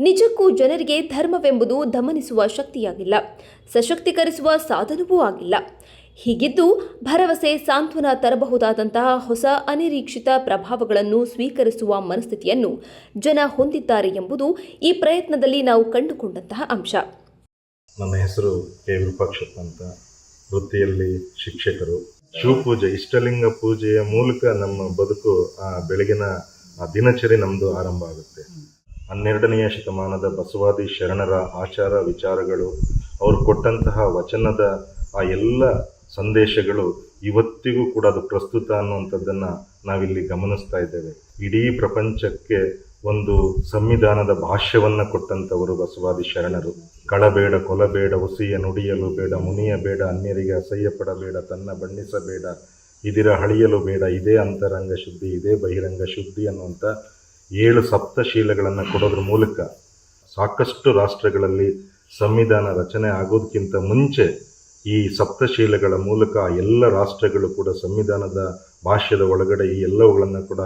ನಿಜಕ್ಕೂ ಜನರಿಗೆ ಧರ್ಮವೆಂಬುದು ದಮನಿಸುವ ಶಕ್ತಿಯಾಗಿಲ್ಲ, ಸಶಕ್ತೀಕರಿಸುವ ಸಾಧನವೂ ಆಗಿಲ್ಲ. ಹೀಗಿದ್ದು ಭರವಸೆ ಸಾಂತ್ವನ ತರಬಹುದಾದಂತಹ ಹೊಸ ಅನಿರೀಕ್ಷಿತ ಪ್ರಭಾವಗಳನ್ನು ಸ್ವೀಕರಿಸುವ ಮನಸ್ಥಿತಿಯನ್ನು ಜನ ಹೊಂದಿದ್ದಾರೆ ಎಂಬುದು ಈ ಪ್ರಯತ್ನದಲ್ಲಿ ನಾವು ಕಂಡುಕೊಂಡಂತಹ ಅಂಶ. ನನ್ನ ಹೆಸರು ಕೆ. ವಿರೂಪಾಕ್ಷಪ್ಪ ಅಂತ. ವೃತ್ತಿಯಲ್ಲಿ ಶಿಕ್ಷಕರು. ಶಿವಪೂಜೆ, ಇಷ್ಟಲಿಂಗ ಪೂಜೆಯ ಮೂಲಕ ನಮ್ಮ ಬದುಕು, ಆ, ಬೆಳಗಿನ ದಿನಚರಿ ನಮ್ಮದು ಆರಂಭ ಆಗುತ್ತೆ. ಹನ್ನೆರಡನೆಯ ಶತಮಾನದ ಬಸವಾದಿ ಶರಣರ ಆಚಾರ ವಿಚಾರಗಳು, ಅವರು ಕೊಟ್ಟಂತಹ ವಚನದ ಆ ಎಲ್ಲ ಸಂದೇಶಗಳು ಇವತ್ತಿಗೂ ಕೂಡ ಅದು ಪ್ರಸ್ತುತ ಅನ್ನುವಂಥದ್ದನ್ನು ನಾವಿಲ್ಲಿ ಗಮನಿಸ್ತಾ ಇದ್ದೇವೆ. ಇಡೀ ಪ್ರಪಂಚಕ್ಕೆ ಒಂದು ಸಂವಿಧಾನದ ಭಾಷ್ಯವನ್ನು ಕೊಟ್ಟಂಥವರು ಬಸವಾದಿ ಶರಣರು. ಕಳಬೇಡ, ಕೊಲಬೇಡ, ಹುಸಿಯ, ನುಡಿಯಲು ಬೇಡ, ಮುನಿಯ ಬೇಡ, ಅನ್ಯರಿಗೆ ಅಸಹ್ಯ ಪಡಬೇಡ, ತನ್ನ ಬಣ್ಣಿಸಬೇಡ ಇದಿರ ಹಳಿಯಲು ಬೇಡ, ಇದೇ ಅಂತರಂಗ ಶುದ್ಧಿ, ಇದೇ ಬಹಿರಂಗ ಶುದ್ಧಿ ಅನ್ನುವಂಥ ಏಳು ಸಪ್ತಶೀಲಗಳನ್ನು ಕೊಡೋದ್ರ ಮೂಲಕ ಸಾಕಷ್ಟು ರಾಷ್ಟ್ರಗಳಲ್ಲಿ ಸಂವಿಧಾನ ರಚನೆ ಆಗೋದಕ್ಕಿಂತ ಮುಂಚೆ ಈ ಸಪ್ತಶೀಲಗಳ ಮೂಲಕ ಎಲ್ಲ ರಾಷ್ಟ್ರಗಳು ಕೂಡ ಸಂವಿಧಾನದ ಭಾಷ್ಯದ ಒಳಗಡೆ ಈ ಎಲ್ಲವುಗಳನ್ನು ಕೂಡ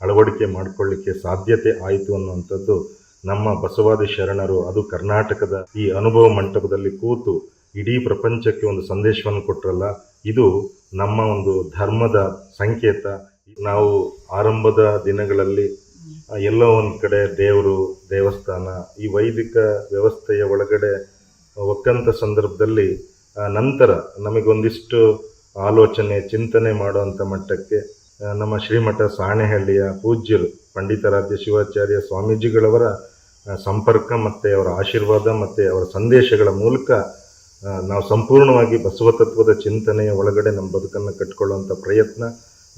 ಅಳವಡಿಕೆ ಮಾಡಿಕೊಳ್ಳಿಕ್ಕೆ ಸಾಧ್ಯತೆ ಆಯಿತು ಅನ್ನುವಂಥದ್ದು ನಮ್ಮ ಬಸವಾದಿ ಶರಣರು, ಅದು ಕರ್ನಾಟಕದ ಈ ಅನುಭವ ಮಂಟಪದಲ್ಲಿ ಕೂತು ಇಡೀ ಪ್ರಪಂಚಕ್ಕೆ ಒಂದು ಸಂದೇಶವನ್ನು ಕೊಟ್ಟರಲ್ಲ ಇದು ನಮ್ಮ ಒಂದು ಧರ್ಮದ ಸಂಕೇತ. ನಾವು ಆರಂಭದ ದಿನಗಳಲ್ಲಿ ಎಲ್ಲೋ ಒಂದು ಕಡೆ ದೇವರು, ದೇವಸ್ಥಾನ, ಈ ವೈದಿಕ ವ್ಯವಸ್ಥೆಯ ಒಳಗಡೆ ಒಕ್ಕಂತ ಸಂದರ್ಭದಲ್ಲಿ ನಂತರ ನಮಗೊಂದಿಷ್ಟು ಆಲೋಚನೆ, ಚಿಂತನೆ ಮಾಡುವಂಥ ಮಟ್ಟಕ್ಕೆ ನಮ್ಮ ಶ್ರೀಮಠ ಸಾಣೆಹಳ್ಳಿಯ ಪೂಜ್ಯರು, ಪಂಡಿತಾರಾಧ್ಯ ಶಿವಾಚಾರ್ಯ ಸ್ವಾಮೀಜಿಗಳವರ ಸಂಪರ್ಕ ಮತ್ತು ಅವರ ಆಶೀರ್ವಾದ ಮತ್ತು ಅವರ ಸಂದೇಶಗಳ ಮೂಲಕ ನಾವು ಸಂಪೂರ್ಣವಾಗಿ ಬಸವ ತತ್ವದ ಚಿಂತನೆಯ ಒಳಗಡೆ ನಮ್ಮ ಬದುಕನ್ನು ಕಟ್ಕೊಳ್ಳುವಂಥ ಪ್ರಯತ್ನ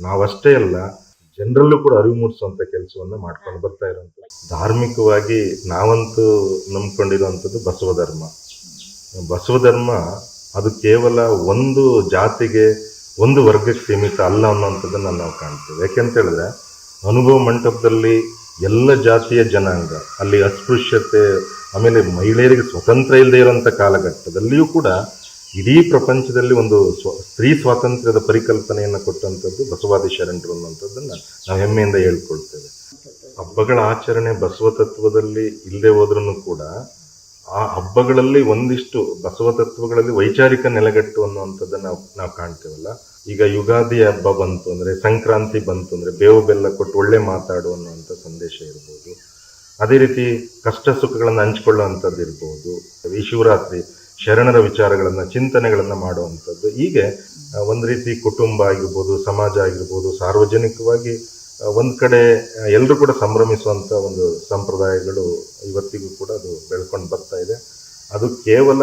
ನಾವಷ್ಟೇ ಅಲ್ಲ ಜನರಲ್ಲೂ ಕೂಡ ಅರಿವು ಮೂಡಿಸುವಂಥ ಕೆಲಸವನ್ನ ಮಾಡ್ಕೊಂಡು ಬರ್ತಾ ಇರೋಂಥ ಧಾರ್ಮಿಕವಾಗಿ ನಾವಂತೂ ನಂಬ್ಕೊಂಡಿರುವಂಥದ್ದು ಬಸವ ಧರ್ಮ. ಬಸವ ಧರ್ಮ ಅದು ಕೇವಲ ಒಂದು ಜಾತಿಗೆ ಒಂದು ವರ್ಗಕ್ಕೆ ಸೀಮಿತ ಅಲ್ಲ ಅನ್ನೋಂಥದ್ದನ್ನು ನಾವು ಕಾಣ್ತೇವೆ. ಯಾಕೆಂತ ಹೇಳಿದ್ರೆ, ಅನುಭವ ಮಂಟಪದಲ್ಲಿ ಎಲ್ಲ ಜಾತಿಯ ಜನಾಂಗ, ಅಲ್ಲಿ ಅಸ್ಪೃಶ್ಯತೆ, ಆಮೇಲೆ ಮಹಿಳೆಯರಿಗೆ ಸ್ವತಂತ್ರ ಇಲ್ಲದೆ ಇರುವಂಥ ಕಾಲಘಟ್ಟದಲ್ಲಿಯೂ ಕೂಡ ಇಡೀ ಪ್ರಪಂಚದಲ್ಲಿ ಒಂದು ಸ್ವ, ಸ್ತ್ರೀ ಸ್ವಾತಂತ್ರ್ಯದ ಪರಿಕಲ್ಪನೆಯನ್ನು ಕೊಟ್ಟಂಥದ್ದು ಬಸವಾದಿ ಶರಣರು ಅನ್ನುವಂಥದ್ದನ್ನು ನಾವು ಹೆಮ್ಮೆಯಿಂದ ಹೇಳ್ಕೊಳ್ತೇವೆ. ಹಬ್ಬಗಳ ಆಚರಣೆ ಬಸವ ತತ್ವದಲ್ಲಿ ಇಲ್ಲದೆ ಹೋದ್ರೂ ಕೂಡ ಆ ಹಬ್ಬಗಳಲ್ಲಿ ಒಂದಿಷ್ಟು ಬಸವ ತತ್ವಗಳಲ್ಲಿ ವೈಚಾರಿಕ ನೆಲೆಗಟ್ಟು ಅನ್ನುವಂಥದ್ದನ್ನು ನಾವು ನಾವು ಕಾಣ್ತೇವಲ್ಲ. ಈಗ ಯುಗಾದಿ ಹಬ್ಬ ಬಂತು ಅಂದರೆ, ಸಂಕ್ರಾಂತಿ ಬಂತು ಅಂದರೆ ಬೇವು ಬೆಲ್ಲ ಕೊಟ್ಟು ಒಳ್ಳೆ ಮಾತಾಡು ಅನ್ನುವಂಥ ಸಂದೇಶ ಇರ್ಬೋದು. ಅದೇ ರೀತಿ ಕಷ್ಟ ಸುಖಗಳನ್ನು ಹಂಚಿಕೊಳ್ಳುವಂಥದ್ದು ಇರ್ಬೋದು ಈ ಶಿವರಾತ್ರಿ ಶರಣರ ವಿಚಾರಗಳನ್ನು, ಚಿಂತನೆಗಳನ್ನು ಮಾಡುವಂಥದ್ದು. ಹೀಗೆ ಒಂದು ರೀತಿ ಕುಟುಂಬ ಆಗಿರ್ಬೋದು, ಸಮಾಜ ಆಗಿರ್ಬೋದು, ಸಾರ್ವಜನಿಕವಾಗಿ ಒಂದು ಕಡೆ ಎಲ್ಲರೂ ಕೂಡ ಸಂಭ್ರಮಿಸುವಂಥ ಒಂದು ಸಂಪ್ರದಾಯಗಳು ಇವತ್ತಿಗೂ ಕೂಡ ಅದು ಬೆಳ್ಕೊಂಡು ಬರ್ತಾ ಇದೆ. ಅದು ಕೇವಲ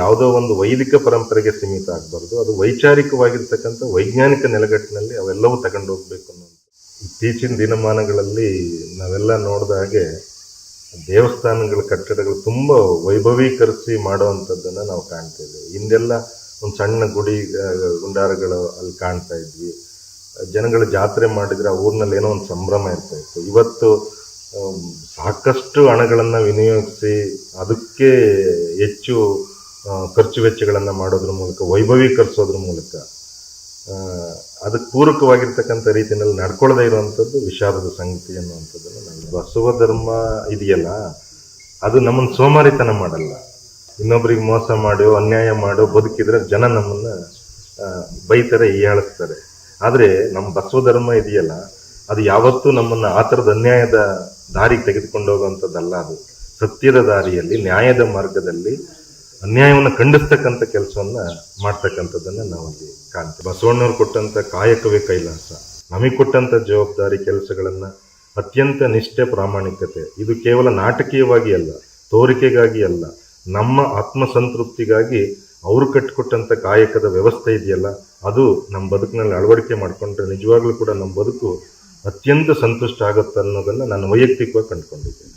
ಯಾವುದೋ ಒಂದು ವೈದಿಕ ಪರಂಪರೆಗೆ ಸೀಮಿತ ಆಗಬಾರ್ದು. ಅದು ವೈಚಾರಿಕವಾಗಿರ್ತಕ್ಕಂಥ ವೈಜ್ಞಾನಿಕ ನೆಲೆಗಟ್ಟಿನಲ್ಲಿ ಅವೆಲ್ಲವೂ ತಗೊಂಡು ಹೋಗ್ಬೇಕು ಅನ್ನೋ ಇತ್ತೀಚಿನ ದಿನಮಾನಗಳಲ್ಲಿ ನಾವೆಲ್ಲ ನೋಡಿದ ಹಾಗೆ ದೇವಸ್ಥಾನಗಳ ಕಟ್ಟಡಗಳು ತುಂಬ ವೈಭವೀಕರಿಸಿ ಮಾಡುವಂಥದ್ದನ್ನು ನಾವು ಕಾಣ್ತೇವೆ ಹಿಂದೆಲ್ಲ ಒಂದು ಸಣ್ಣ ಗುಡಿ ಗುಂಡಾರಗಳು ಅಲ್ಲಿ ಕಾಣ್ತಾ ಇದ್ವಿ. ಜನಗಳು ಜಾತ್ರೆ ಮಾಡಿದ್ರೆ ಆ ಊರಿನಲ್ಲಿ ಏನೋ ಒಂದು ಸಂಭ್ರಮ ಇರ್ತಾ ಇತ್ತು. ಇವತ್ತು ಸಾಕಷ್ಟು ಹಣಗಳನ್ನು ವಿನಿಯೋಗಿಸಿ ಅದಕ್ಕೆ ಹೆಚ್ಚು ಖರ್ಚು ವೆಚ್ಚಗಳನ್ನು ಮಾಡೋದ್ರ ಮೂಲಕ, ವೈಭವೀಕರಿಸೋದ್ರ ಮೂಲಕ ಅದಕ್ಕೆ ಪೂರಕವಾಗಿರ್ತಕ್ಕಂಥ ರೀತಿಯಲ್ಲಿ ನಡ್ಕೊಳ್ಳದೇ ಇರುವಂಥದ್ದು ವಿಷಾದದ ಸಂಗತಿ ಅನ್ನುವಂಥದ್ದನ್ನು ನಾವು ಬಸವ ಧರ್ಮ ಇದೆಯಲ್ಲ, ಅದು ನಮ್ಮನ್ನು ಸೋಮಾರಿತನ ಮಾಡಲ್ಲ. ಇನ್ನೊಬ್ಬರಿಗೆ ಮೋಸ ಮಾಡೋ ಅನ್ಯಾಯ ಮಾಡೋ ಬದುಕಿದ್ರೆ ಜನ ನಮ್ಮನ್ನು ಬೈತಾರೆ, ಹೀಯಾಳಿಸ್ತಾರೆ. ಆದರೆ ನಮ್ಮ ಬಸವ ಧರ್ಮ ಇದೆಯಲ್ಲ, ಅದು ಯಾವತ್ತೂ ನಮ್ಮನ್ನು ಆ ಥರದ ಅನ್ಯಾಯದ ದಾರಿಗೆ ತೆಗೆದುಕೊಂಡು ಹೋಗುವಂಥದ್ದಲ್ಲ ಅದು. ಸತ್ಯದ ದಾರಿಯಲ್ಲಿ, ನ್ಯಾಯದ ಮಾರ್ಗದಲ್ಲಿ ಅನ್ಯಾಯವನ್ನು ಖಂಡಿಸ್ತಕ್ಕಂಥ ಕೆಲಸವನ್ನ ಮಾಡ್ತಕ್ಕಂಥದ್ದನ್ನ ನಾವಲ್ಲಿ ಕಾಣ್ತೀವಿ. ಬಸವಣ್ಣವ್ರು ಕೊಟ್ಟಂತ ಕಾಯಕವೇ ಕೈಲಾಸ. ನಮಗೆ ಕೊಟ್ಟಂತ ಜವಾಬ್ದಾರಿ ಕೆಲಸಗಳನ್ನ ಅತ್ಯಂತ ನಿಷ್ಠೆ, ಪ್ರಾಮಾಣಿಕತೆ. ಇದು ಕೇವಲ ನಾಟಕೀಯವಾಗಿ ಅಲ್ಲ, ತೋರಿಕೆಗಾಗಿ ಅಲ್ಲ. ನಮ್ಮ ಆತ್ಮಸಂತೃಪ್ತಿಗಾಗಿ ಅವರು ಕಟ್ಟಿಕೊಟ್ಟಂಥ ಕಾಯಕದ ವ್ಯವಸ್ಥೆ ಇದೆಯಲ್ಲ, ಅದು ನಮ್ಮ ಬದುಕಿನಲ್ಲಿ ಅಳವಡಿಕೆ ಮಾಡಿಕೊಂಡ್ರೆ ನಿಜವಾಗ್ಲೂ ಕೂಡ ನಮ್ಮ ಬದುಕು ಅತ್ಯಂತ ಸಂತುಷ್ಟ ಆಗುತ್ತೆ ಅನ್ನೋದನ್ನ ನಾನು ವೈಯಕ್ತಿಕವಾಗಿ ಕಂಡುಕೊಂಡಿದ್ದೇನೆ.